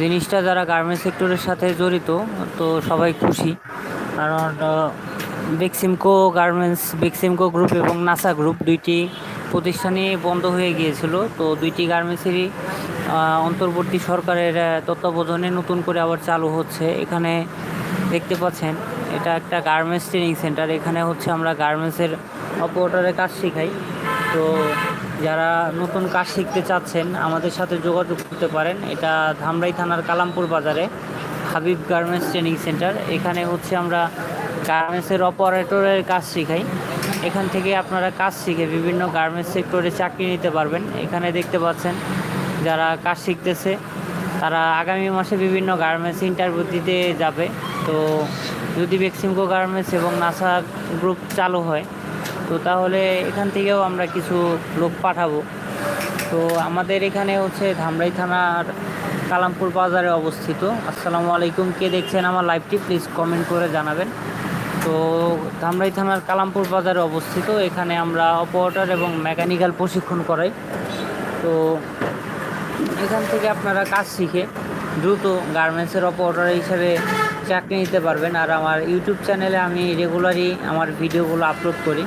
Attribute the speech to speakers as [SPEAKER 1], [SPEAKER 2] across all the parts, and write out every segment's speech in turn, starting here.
[SPEAKER 1] জিনিসটা যারা গার্মেন্টস সেক্টরের সাথে জড়িত, তো সবাই খুশি। কারণ বেক্সিমকো গার্মেন্টস বেক্সিমকো গ্রুপ এবং নাসা গ্রুপ দুইটি প্রতিষ্ঠানই বন্ধ হয়ে গিয়েছিল। তো দুইটি গার্মেন্টসেরই অন্তর্বর্তী সরকারের তত্ত্বাবধানে নতুন করে আবার চালু হচ্ছে। এখানে দেখতে পাচ্ছেন, এটা একটা গার্মেন্টস ট্রেনিং সেন্টার এখানে হচ্ছে আমরা গার্মেন্টসের অপারেটরের কাজ শেখাই। তো যারা নতুন কাজ শিখতে চাচ্ছেন, আমাদের সাথে যোগাযোগ করতে পারেন। এটা ধামরাই থানার কালামপুর বাজারে, হাবিব গার্মেন্টস ট্রেনিং সেন্টার। এখানে হচ্ছে আমরা গার্মেন্টসের অপারেটরের কাজ শেখাই। এখান থেকে আপনারা কাজ শিখে বিভিন্ন গার্মেন্টস সেক্টরে চাকরি নিতে পারবেন। এখানে দেখতে পাচ্ছেন, যারা কাজ শিখতেছে, তারা আগামী মাসে বিভিন্ন গার্মেন্টস ইন্টারভিউ দিতে যাবে। তো যদি বেক্সিমকো গার্মেন্টস এবং নাসা গ্রুপ চালু হয় তো তাহলে এখান থেকেও আমরা কিছু লোক পাঠাবো। তো আমাদের এখানে হচ্ছে ধামরাই থানার কালামপুর বাজারে অবস্থিত। আসসালামু আলাইকুম, কে দেখছেন আমার লাইভটি প্লিজ কমেন্ট করে জানাবেন। তো ধামরাই থানার কালামপুর বাজারে অবস্থিত। এখানে আমরা অপারেটর এবং মেকানিক্যাল প্রশিক্ষণ করাই। তো এখান থেকে আপনারা কাজ শিখে দ্রুত গার্মেন্টসের অপারেটর হিসেবে চাকরি নিতে পারবেন। আর আমার ইউটিউব চ্যানেলে আমি রেগুলারই আমার ভিডিওগুলো আপলোড করি।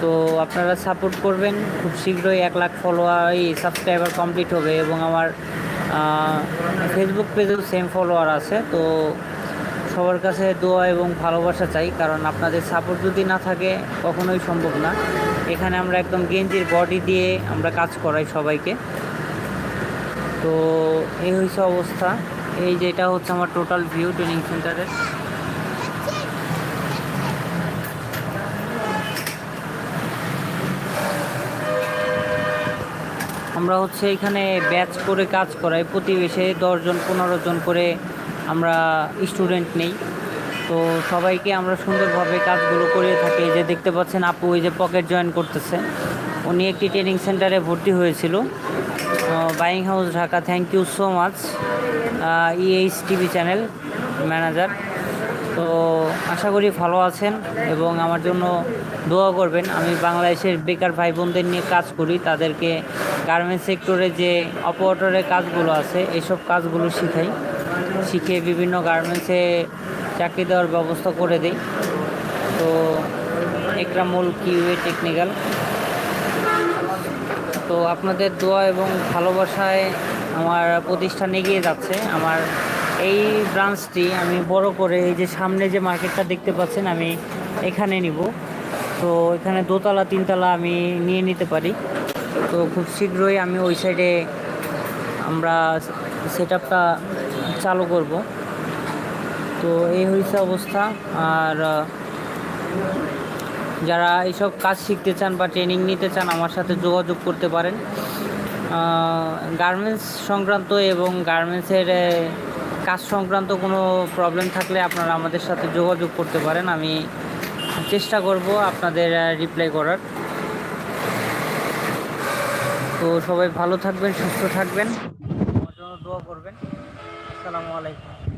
[SPEAKER 1] তো আপনারা সাপোর্ট করবেন। খুব শীঘ্রই এক লাখ ফলোয়ার সাবস্ক্রাইবার কমপ্লিট হবে এবং আমার ফেসবুক পেজেও সেম ফলোয়ার আছে। তো সবার কাছে দোয়া এবং ভালোবাসা চাই, কারণ আপনাদের সাপোর্ট যদি না থাকে, কখনোই সম্ভব না। এখানে আমরা একদম গেঞ্জির বডি দিয়ে আমরা কাজ করাই সবাইকে। তো এই হয়েছে অবস্থা। এই যেটা হচ্ছে আমার টোটাল ভিউ ট্রেনিং সেন্টারের আমরা হচ্ছে এখানে ব্যাচ করে কাজ করাই। প্রতিবেশে দশজন পনেরো জন করে আমরা স্টুডেন্ট নেই। তো সবাইকে আমরা সুন্দরভাবে কাজগুলো করে থাকি। যে দেখতে পাচ্ছেন আপু ওই যে পকেট জয়েন করতেছে। উনি একটি ট্রেনিং সেন্টারে ভর্তি হয়েছিল। Buying house Dhaka thank you so much E H TV channel manager তো আশা করি ভালো আছেন এবং আমার জন্য দোয়া করবেন। আমি বাংলাদেশের বেকার ভাই বোনদের নিয়ে কাজ করি। তাদেরকে গার্মেন্টস সেক্টরে যে অপারেটরের কাজগুলো আছে, এসব কাজগুলো শিখাই। শিখে বিভিন্ন গার্মেন্টসে চাকরি দেওয়ার ব্যবস্থা করে দিই। তো একরামুল কিউএ টেকনিক্যাল তো আপনাদের দোয়া এবং ভালোবাসায় আমার প্রতিষ্ঠান এগিয়ে যাচ্ছে। আমার এই ব্রাঞ্চটি আমি বড় করে এই যে সামনে যে মার্কেটটা দেখতে পাচ্ছেন, আমি এখানে নিব। তো এখানে দোতলা, তিনতলা আমি নিয়ে নিতে পারি। তো খুব শীঘ্রই আমি ওই সাইডে আমরা সেট চালু করব। তো এই হয়েছে অবস্থা। আর যারা এইসব কাজ শিখতে চান বা ট্রেনিং নিতে চান, আমার সাথে যোগাযোগ করতে পারেন। গার্মেন্টস সংক্রান্ত এবং গার্মেন্টসের কাজ সংক্রান্ত কোনো প্রবলেম থাকলে আপনারা আমাদের সাথে যোগাযোগ করতে পারেন। আমি চেষ্টা করব আপনাদের রিপ্লাই করার। তো সবাই ভালো থাকবেন, সুস্থ থাকবেন। আমার জন্য দোয়া করবেন। আসসালামু আলাইকুম।